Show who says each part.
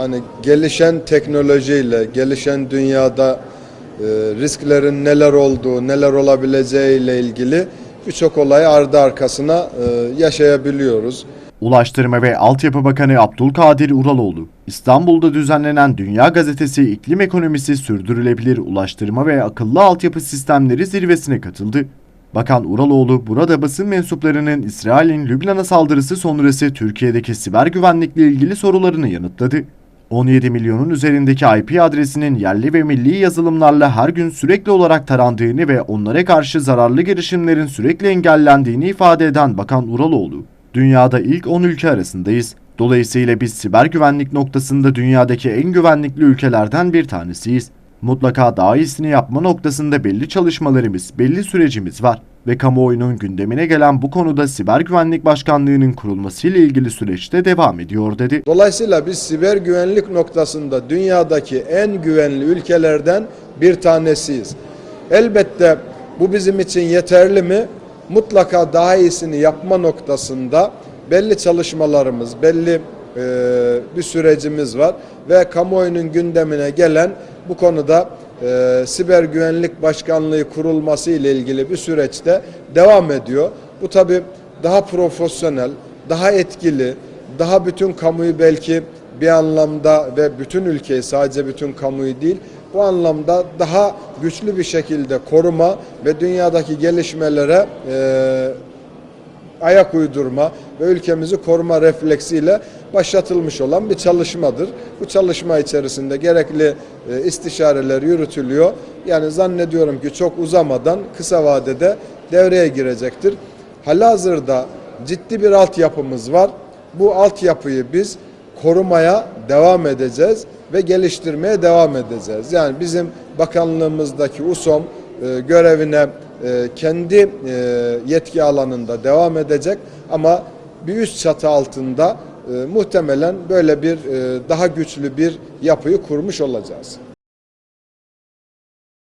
Speaker 1: hani gelişen teknolojiyle, gelişen dünyada e, risklerin neler olduğu, neler olabileceğiyle ilgili birçok olayı ardı arkasına e, yaşayabiliyoruz.
Speaker 2: Ulaştırma ve Altyapı Bakanı Abdülkadir Uraloğlu, İstanbul'da düzenlenen Dünya Gazetesi İklim Ekonomisi Sürdürülebilir Ulaştırma ve Akıllı Altyapı Sistemleri zirvesine katıldı. Bakan Uraloğlu, burada basın mensuplarının İsrail'in Lübnan'a saldırısı sonrası Türkiye'deki siber güvenlikle ilgili sorularını yanıtladı. 17 milyonun üzerindeki IP adresinin yerli ve milli yazılımlarla her gün sürekli olarak tarandığını ve onlara karşı zararlı girişimlerin sürekli engellendiğini ifade eden Bakan Uraloğlu, dünyada ilk 10 ülke arasındayız. Dolayısıyla biz siber güvenlik noktasında dünyadaki en güvenlikli ülkelerden bir tanesiyiz. Mutlaka daha iyisini yapma noktasında belli çalışmalarımız, belli sürecimiz var ve kamuoyunun gündemine gelen bu konuda Siber Güvenlik Başkanlığı'nın kurulmasıyla ilgili süreçte devam ediyor dedi.
Speaker 1: Dolayısıyla biz siber güvenlik noktasında dünyadaki en güvenli ülkelerden bir tanesiyiz. Elbette bu bizim için yeterli mi? Mutlaka daha iyisini yapma noktasında belli çalışmalarımız, belli e, bir sürecimiz var ve kamuoyunun gündemine gelen bu konuda e, siber güvenlik başkanlığı kurulması ile ilgili bir süreçte devam ediyor. Bu tabi daha profesyonel, daha etkili, daha bütün kamuyu belki bir anlamda ve bütün ülkeyi sadece bütün kamuyu değil bu anlamda daha güçlü bir şekilde koruma ve dünyadaki gelişmelere e, ayak uydurma ve ülkemizi koruma refleksiyle başlatılmış olan bir çalışmadır. Bu çalışma içerisinde gerekli e, istişareler yürütülüyor. Yani zannediyorum ki çok uzamadan kısa vadede devreye girecektir. Halihazırda ciddi bir altyapımız var. Bu altyapıyı biz korumaya devam edeceğiz ve geliştirmeye devam edeceğiz. Yani bizim bakanlığımızdaki USOM e, görevine e, kendi yetki alanında devam edecek ama bir üst çatı altında e, muhtemelen böyle bir e, daha güçlü bir yapıyı kurmuş olacağız.